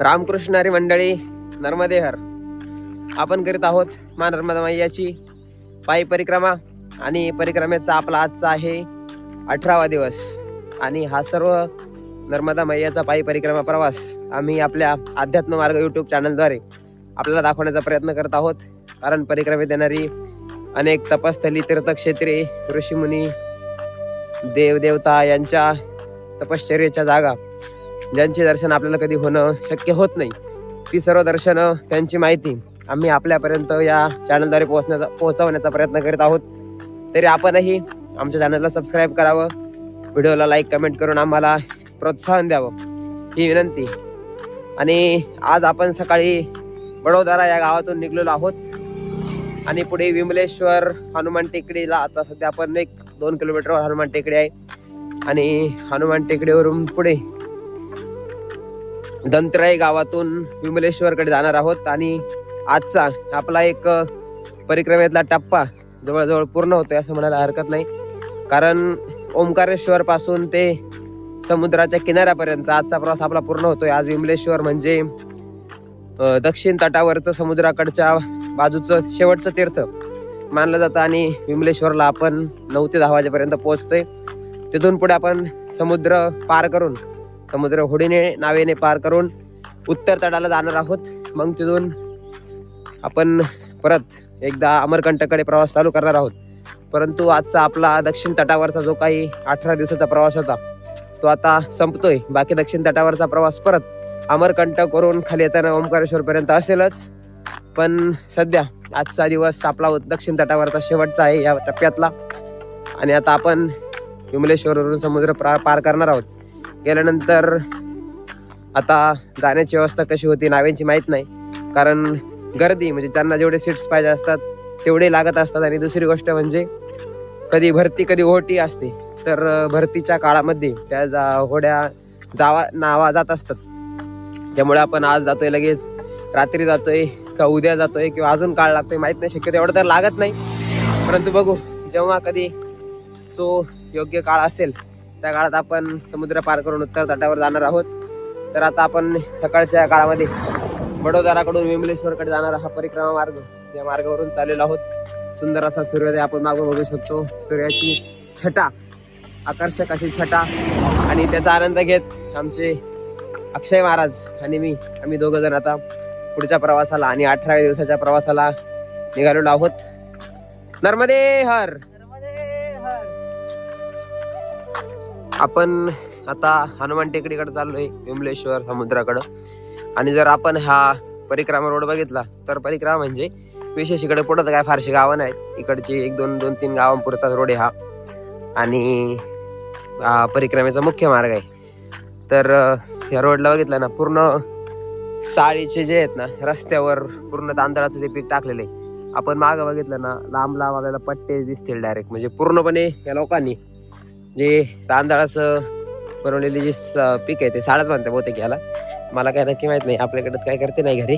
रामकृष्णारी मंडळी नर्मदेहर. आपण करीत आहोत मा नर्मदा मैयाची पायी परिक्रमा आणि परिक्रमेचा आपला आजचा आहे अठरावा दिवस. आणि हा सर्व नर्मदा मैयाचा पायी परिक्रमा प्रवास आम्ही आपल्या अध्यात्म मार्ग यूट्यूब चॅनलद्वारे आपल्याला दाखवण्याचा प्रयत्न करत आहोत. कारण परिक्रमेत येणारी अनेक तपस्थली तीर्थक्षेत्रे ऋषीमुनी देवदेवता यांच्या तपश्चर्याच्या जागा ज्यांचे दर्शन आपल्याला कधी होणं शक्य होत नाही ती सर्व दर्शनं त्यांची माहिती आम्ही आपल्यापर्यंत या चॅनलद्वारे पोहोचण्याचा पोहोचवण्याचा प्रयत्न करीत आहोत. तरी आपणही आमच्या चॅनलला सबस्क्राईब करावं व्हिडिओला लाईक कमेंट करून आम्हाला प्रोत्साहन द्यावं ही विनंती. आणि आज आपण सकाळी बडोदरा या गावातून निघलेलो आहोत. आणि पुढे विमलेश्वर हनुमान टेकडीला आता सध्या आपण एक दोन किलोमीटरवर हनुमान टेकडी आहे. आणि हनुमान टेकडीवरून पुढे दंतराई गावातून विमलेश्वरकडे जाणार आहोत आणि आजचा आपला एक परिक्रमेतला टप्पा जवळजवळ पूर्ण होतोय असं म्हणायला हरकत नाही. कारण ओंकारेश्वर पासून ते समुद्राच्या किनाऱ्यापर्यंत आजचा प्रवास आपला पूर्ण होतोय. आज विमलेश्वर म्हणजे दक्षिण तटावरचं समुद्राकडच्या बाजूचं शेवटचं तीर्थ मानलं जातं आणि विमलेश्वरला आपण नऊ ते दहा वाजेपर्यंत पोहोचतोय. तिथून पुढे आपण समुद्र पार करून समुद्र होडीने नावेने पार करून उत्तर तटाला जाणार आहोत. मग तिथून आपण परत एकदा अमरकंटकडे प्रवास चालू करणार आहोत. परंतु आजचा आपला दक्षिण तटावरचा जो काही अठरा दिवसाचा प्रवास होता तो आता संपतोय. बाकी दक्षिण तटावरचा प्रवास परत अमरकंटक करून खाली येताना ओंकारेश्वरपर्यंत असेलच. पण सध्या आजचा दिवस आपला दक्षिण तटावरचा शेवटचा आहे या टप्प्यातला. आणि आता आपण विमलेश्वरवरून समुद्र पार करणार आहोत. गेल्यानंतर आता जाण्याची व्यवस्था कशी होती नाव्यांची माहीत नाही. कारण गर्दी म्हणजे ज्यांना जेवढे सीट्स पाहिजे असतात तेवढे लागत असतात. आणि दुसरी गोष्ट म्हणजे कधी भरती कधी ओहोटी असते. तर भरतीच्या काळामध्ये त्या जा होड्या जावा नावा जात असतात. त्यामुळे आपण आज जातोय लगेच. रात्री जातोय का उद्या जातोय किंवा अजून काळ लागतोय माहीत नाही. शक्यतो एवढं तर लागत नाही. परंतु बघू जेव्हा कधी तो योग्य काळ असेल त्या काळात आपण समुद्र पार करून उत्तर तटावर जाणार आहोत. तर आता आपण सकाळच्या काळामध्ये बडोदराकडून विमलेश्वरकडे जाणारा हा परिक्रमा मार्ग. या मार्गावरून चाललेलो आहोत. सुंदर असा सूर्योदय आपण मागं बघू शकतो. सूर्याची छटा आकर्षक अशी छटा आणि त्याचा आनंद घेत आमचे अक्षय महाराज आणि मी आम्ही दोघं जण आता पुढच्या प्रवासाला आणि अठराव्या दिवसाच्या प्रवासाला निघालेलो आहोत. नर्मदे हर! आपण आता हनुमान टेकडीकडे चाललोय विमलेश्वर समुद्राकडं. आणि जर आपण हा परिक्रमा रोड बघितला तर परिक्रमा म्हणजे विशेष इकडे पुढं तर काय फारशी गावं नाहीत. इकडची एक दोन दोन तीन गावांपुरताच रोड आहे हा. आणि परिक्रमेचा मुख्य मार्ग आहे. तर ह्या रोडला बघितलं ना पूर्ण साळीचे जे आहेत ना रस्त्यावर पूर्ण तांदळाचं ते पीक टाकलेलं आहे. आपण मागं बघितलं ना लांब लांब आपल्याला पट्टे दिसतील डायरेक्ट म्हणजे पूर्णपणे या लोकांनी जे तांदळाचं बनवलेले जे स- पीक आहे ते साडाच म्हणते बहुतेक याला. मला काय नक्की माहीत नाही आपल्याकडं काय करते नाही घरी.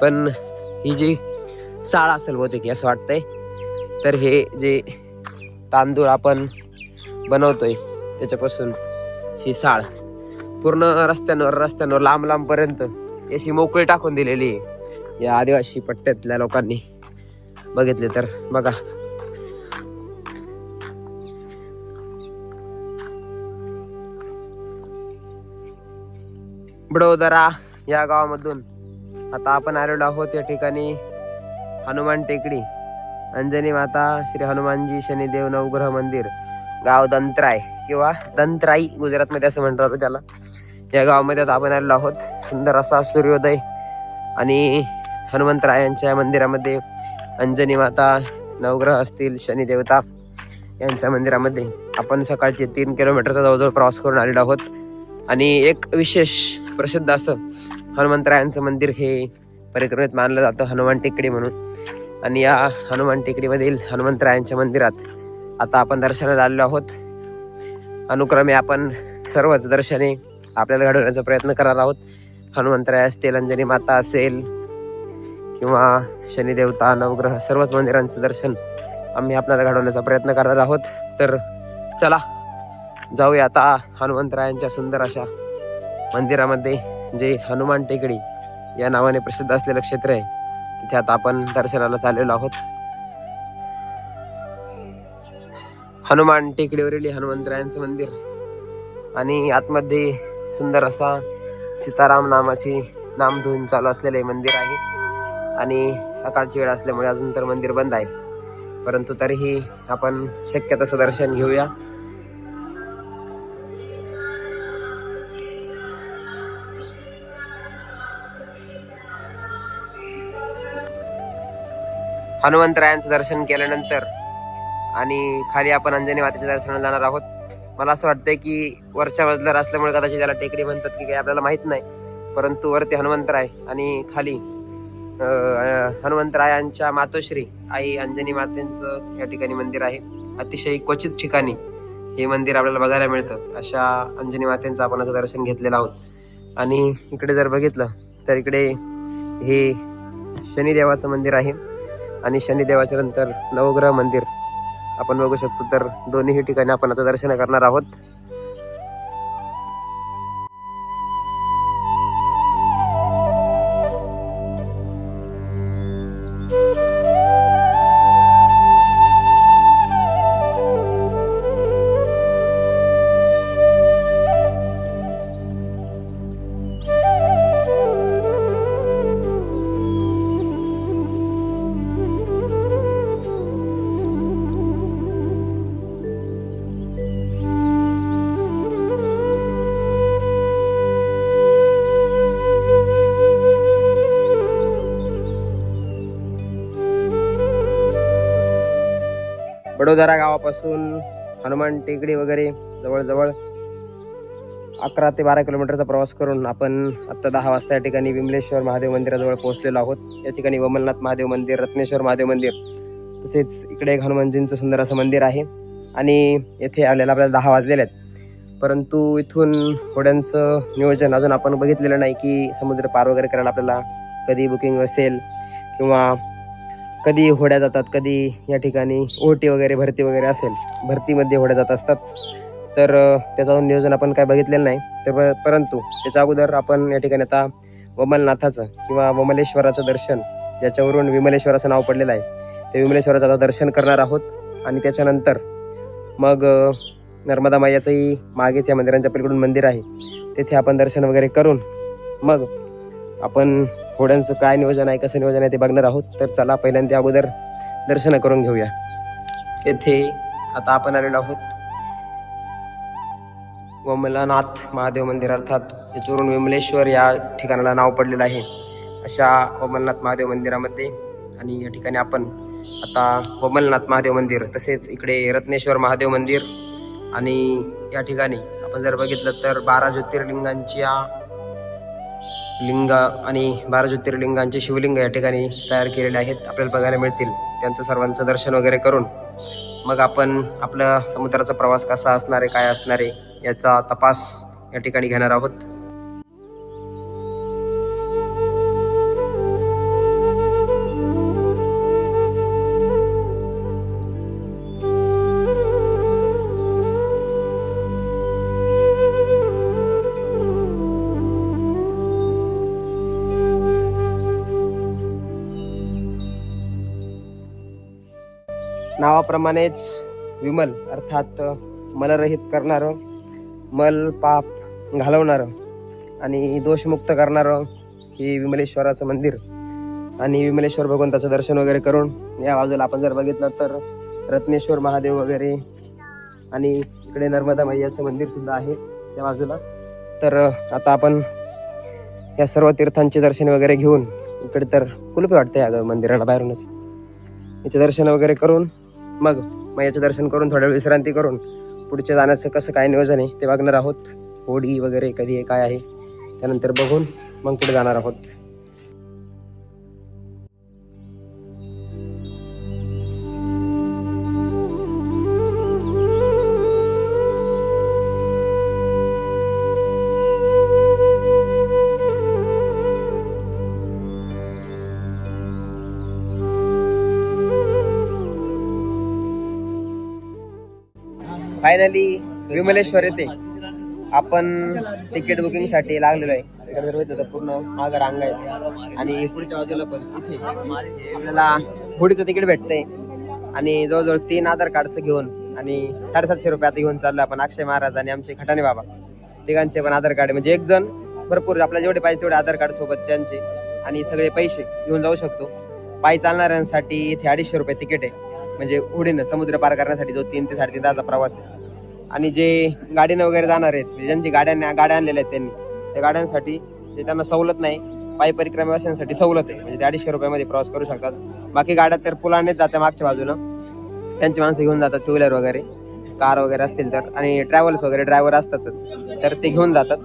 पण ही जी साळ असेल बहुतेक असं वाटतंय. तर हे जे तांदूळ आपण बनवतोय त्याच्यापासून ही साळ पूर्ण रस्त्यांवर रस्त्यांवर लांब लांब पर्यंत अशी मोकळी टाकून दिलेली आहे. या आदिवासी पट्ट्यातल्या लोकांनी बघितले तर बघा बडोदरा या गावामधून. आता आपण आलेलो आहोत या ठिकाणी हनुमान टेकडी. अंजनी माता श्री हनुमानजी शनिदेव नवग्रह मंदिर. गाव दंतराय किंवा दंतराई गुजरातमध्ये असं म्हणतात त्याला. या गावामध्ये आता आपण आलेलो आहोत. सुंदर असा सूर्योदय आणि हनुमंतरायांच्या या मंदिरामध्ये अंजनी माता नवग्रह असतील शनिदेवता यांच्या मंदिरामध्ये आपण सकाळचे तीन किलोमीटरचा जवळजवळ प्रवास करून आलेलो आहोत. आणि एक विशेष प्रसिद्ध असं हनुमंतरायांचं मंदिर हे परिक्रमेत मानलं जातं हनुमान टेकडी म्हणून. आणि या हनुमान टेकडीमधील हनुमंतरायांच्या मंदिरात आता आपण दर्शनाला आलेलो आहोत. अनुक्रमे आपण सर्वच दर्शने आपल्याला घडवण्याचा प्रयत्न करणार आहोत. हनुमंतराय असतील अंजनी माता असेल किंवा शनिदेवता नवग्रह सर्वच मंदिरांचं दर्शन आम्ही आपल्याला घडवण्याचा प्रयत्न करणार आहोत. तर चला जाऊया आता हनुमंतरायांच्या सुंदर अशा मंदिरामध्ये जे हनुमान टेकडी या नावाने प्रसिद्ध असलेलं क्षेत्र आहे तिथे आता आपण दर्शनाला चाललेलो आहोत. हनुमान टेकडीवरील हनुमंतरायांचं मंदिर आणि आतमध्ये सुंदर असा सीताराम नामाची नामधून चालू असलेलं हे मंदिर आहे. आणि सकाळची वेळ असल्यामुळे अजून तर मंदिर बंद आहे. परंतु तरीही आपण शक्य तसं दर्शन घेऊया. हनुमंतरायांचं दर्शन केल्यानंतर आणि खाली आपण अंजनी मातेच्या दर्शनाला जाणार आहोत. मला असं वाटतंय की वरच्या मजल्यावर असल्यामुळे कदाचित त्याला टेकडी म्हणतात की काही आपल्याला माहीत नाही. परंतु वरती हनुमंतराय आणि खाली हनुमंतरायांच्या मातोश्री आई अंजनी मातेंचं या ठिकाणी मंदिर आहे. अतिशय क्वचित ठिकाणी हे मंदिर आपल्याला बघायला मिळतं. अशा अंजनी मातेंचं आपण असं दर्शन घेतलेलं आहोत. आणि इकडे जर बघितलं तर इकडे हे शनिदेवाचं मंदिर आहे. आणि शनिदेवाच्या नंतर नवग्रह मंदिर आपण बघू शकतो. तर दोन्हीही ठिकाणी आपण आता दर्शन करणार आहोत. वडोदरा गावापासून हनुमान टेकडी वगैरे जवळजवळ अकरा ते बारा किलोमीटरचा प्रवास करून आपण आत्ता दहा वाजता या ठिकाणी विमलेश्वर महादेव मंदिराजवळ पोहोचलेलो आहोत. या ठिकाणी वमलनाथ महादेव मंदिर रत्नेश्वर महादेव मंदिर तसेच इकडे एक हनुमानजींचं सुंदर असं मंदिर आहे आणि येथे आलेला आपल्याला दहा वाजलेले आहेत. परंतु इथून होड्यांचं नियोजन अजून आपण बघितलेलं नाही की समुद्र पार वगैरे करायला आपल्याला कधी बुकिंग असेल किंवा कधी होड्या जातात कधी या ठिकाणी ओटी वगैरे भरती वगैरे असेल भरतीमध्ये होड्या जात असतात. तर त्याचा नियोजन आपण काय बघितलेलं नाही. तर परंतु त्याच्या अगोदर आपण या ठिकाणी आता वमलनाथाचं किंवा वमलेश्वराचं दर्शन ज्याच्यावरून विमलेश्वराचं नाव पडलेलं आहे ते विमलेश्वराचं आता दर्शन करणार आहोत. आणि त्याच्यानंतर मग नर्मदा मायाचंही मागेच या मंदिरांच्या पलीकडून मंदिर आहे. तेथे आपण दर्शन वगैरे करून मग आपण घोड्यांचं काय नियोजन आहे कसं नियोजन आहे ते बघणार आहोत. तर चला पहिल्यांदा अगोदर दर्शन करून घेऊया. येथे आता आपण आलेलो आहोत. वमलानाथ महादेव मंदिर अर्थात याच्यावरून विमलेश्वर या ठिकाणाला नाव पडलेलं आहे. अशा वमलनाथ महादेव मंदिरामध्ये आणि या ठिकाणी आपण आता वमलनाथ महादेव मंदिर तसेच इकडे रत्नेश्वर महादेव मंदिर आणि या ठिकाणी आपण जर बघितलं तर बारा ज्योतिर्लिंगांच्या लिंग आणि बारा ज्योतिर्लिंगांचे शिवलिंग या ठिकाणी तयार केलेले आहेत. आपल्याला बघायला मिळतील. त्यांचं सर्वांचं दर्शन वगैरे करून. मग आपण आपला समुद्राचा प्रवास कसा असणार आहे काय असणार आहे याचा तपास या ठिकाणी घेणार आहोत. नावाप्रमाणेच विमल अर्थात मलरहित करणारं मल पाप घालवणारं आणि दोषमुक्त करणारं हे विमलेश्वराचं मंदिर. आणि विमलेश्वर भगवंताचं दर्शन वगैरे करून या बाजूला आपण जर बघितलं तर रत्नेश्वर महादेव वगैरे आणि इकडे नर्मदा मैयाचं मंदिर सुद्धा आहे त्या बाजूला. तर आता आपण या सर्व तीर्थांचे दर्शन वगैरे घेऊन इकडे तर कुलपे वाटते अगं मंदिराला बाहेरूनच. इथे दर्शन वगैरे करून मग मैयाचं दर्शन करून थोड्या वेळ विश्रांती करून पुढच्या जाण्याचं कसं काय नियोजन आहे ते बघणार आहोत. होडी वगैरे कधी आहे काय आहे त्यानंतर बघून मग पुढे जाणार आहोत. फायनली विमलेश्वर येते. आपण तिकीट बुकिंगसाठी लागलेलो आहे. तर पूर्ण मागं रांग आहे. आणि पुढच्या बाजूला पण इथे आपल्याला होडीचं तिकीट भेटतंय. आणि जवळजवळ तीन आधार कार्डचं घेऊन आणि साडेसातशे रुपये आता घेऊन चाललो आपण अक्षय महाराज आणि आमचे खटाणे बाबा. तिघांचे पण आधार कार्ड म्हणजे एक जण भरपूर आपल्याला जेवढे पाहिजे तेवढे आधार कार्ड सोबतच्यांचे आणि सगळे पैसे घेऊन जाऊ शकतो. पायी चालणाऱ्यांसाठी इथे अडीचशे रुपये तिकीट आहे. म्हणजे होडीनं समुद्र पार करण्यासाठी जो तीन ते साडेतीन तासाचा प्रवास आहे. आणि जे गाडीनं वगैरे जाणार आहेत म्हणजे ज्यांची गाड्या गाड्या आणलेल्या आहेत त्यांनी त्या गाड्यांसाठी ते त्यांना सवलत नाही पायी परिक्रमावाल्यांसाठी सवलत आहे. म्हणजे ते अडीचशे रुपयामध्ये प्रवास करू शकतात. बाकी गाड्या तर पुलानेच जात्या मागच्या बाजूनं. त्यांची माणसं घेऊन जातात टू व्हीलर वगैरे कार वगैरे असतील तर. आणि ट्रॅव्हल्स वगैरे ड्रायव्हर असतातच. तर ते घेऊन जातात.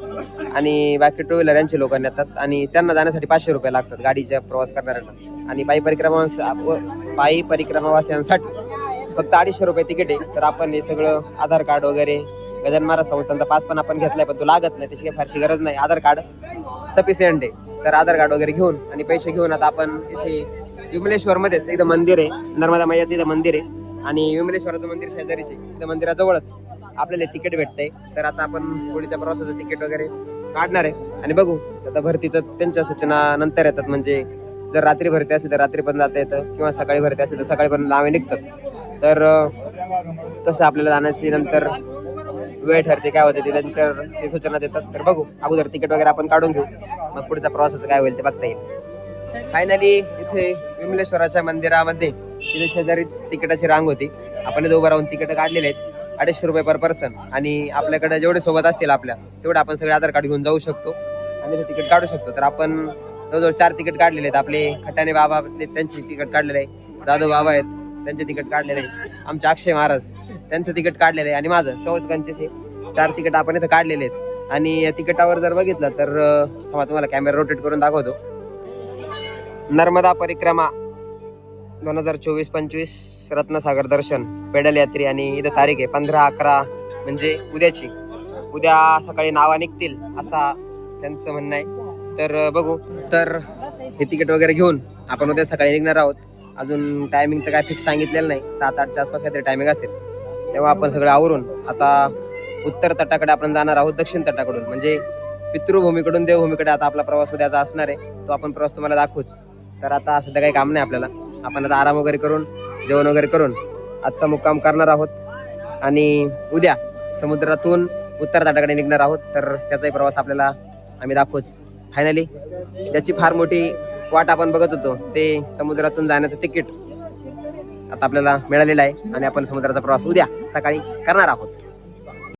आणि बाकी टू व्हीलर यांचे लोक नेतात. आणि त्यांना जाण्यासाठी पाचशे रुपये लागतात गाडीच्या प्रवास करणाऱ्यांना. आणि पायी परिक्रमा पायी परिक्रमावासियांसाठी फक्त अडीचशे रुपये तिकीट आहे. तर आपण हे सगळं आधार कार्ड वगैरे गजान महाराज संस्थांचा पास पण आपण घेतलाय पण तो लागत नाही. त्याची काही फारशी गरज नाही. आधार कार्ड सफिशियंट आहे. तर आधार कार्ड वगैरे घेऊन आणि पैसे घेऊन आता आपण इथे विमलेश्वरमध्येच इथं मंदिर आहे. नर्मदा मैयाचं इथं मंदिर आहे. आणि विमलेश्वराचं मंदिर शेजारीचे इथं मंदिराजवळच आपल्याला तिकीट भेटतंय. तर आता आपण होळीच्या प्रवासाचं तिकीट वगैरे काढणार आहे. आणि बघू आता भरतीचं त्यांच्या सूचना नंतर येतात. म्हणजे जर रात्री भरती असली तर रात्री पण जाता येतं. किंवा सकाळी भरती असली तर सकाळी पण नावे निघतात. तर कसं आपल्याला जाण्याची नंतर वेळ ठरते काय होते ते नंतर ते सूचना देतात. तर बघू अगोदर तिकीट वगैरे आपण काढून घेऊ. मग पुढचा प्रवासाचं काय होईल ते बघता येईल. फायनली इथे विमलेश्वराच्या मंदिरामध्ये तिथे शेजारीच तिकिटाची रांग होती. आपण इथे उभं राहून तिकीट काढलेले आहेत. अडीचशे रुपये पर पर्सन आणि आपल्याकडे जेवढे सोबत असतील आपल्या तेवढे आपण सगळे आधार कार्ड घेऊन जाऊ शकतो. आणि ते तिकीट काढू शकतो. तर आपण जवळजवळ चार तिकीट काढलेले आहेत. आपले खट्याने बाबा त्यांची तिकीट काढलेले आहे जाधव बाबा आहेत. त्यांचे तिकीट काढलेले आहे आमचे अक्षय महाराज त्यांचं तिकीट काढलेलं आहे. आणि माझं चौथकांचे चार तिकीट आपण इथं काढलेले आहेत. आणि या तिकिटावर जर बघितलं तर तुम्हाला कॅमेरा रोटेट करून दाखवतो. नर्मदा परिक्रमा दोन हजार चोवीस पंचवीस रत्नसागर दर्शन पेडल यात्री. आणि इथं तारीख आहे पंधरा अकरा म्हणजे उद्याची. उद्या सकाळी नावा निघतील असा त्यांचं म्हणणं आहे. तर बघू. तर हे तिकीट वगैरे घेऊन आपण उद्या सकाळी निघणार आहोत. अजून टायमिंग तर काय फिक्स सांगितलेलं नाही. सात आठच्या आसपास काहीतरी टायमिंग असेल. तेव्हा आपण सगळं आवरून आता उत्तर तटाकडे आपण जाणार आहोत दक्षिण तटाकडून. म्हणजे पितृभूमीकडून देवभूमीकडे आता आपला प्रवास उद्याचा असणार आहे. तो आपण प्रवास तुम्हाला दाखवूच. तर आता सध्या काही काम नाही आपल्याला. आपण आता आराम वगैरे करून जेवण वगैरे करून आजचा मुक्काम करणार आहोत. आणि उद्या समुद्रातून उत्तर तटाकडे निघणार आहोत. तर त्याचाही प्रवास आपल्याला आम्ही दाखवूच. फायनली ज्याची फार मोठी वाट आपण बघत होतो. ते समुद्रातून जाण्याचं तिकीट आता आपल्याला मिळालेलं आहे आणि आपण समुद्राचा प्रवास उद्या सकाळी करणार आहोत.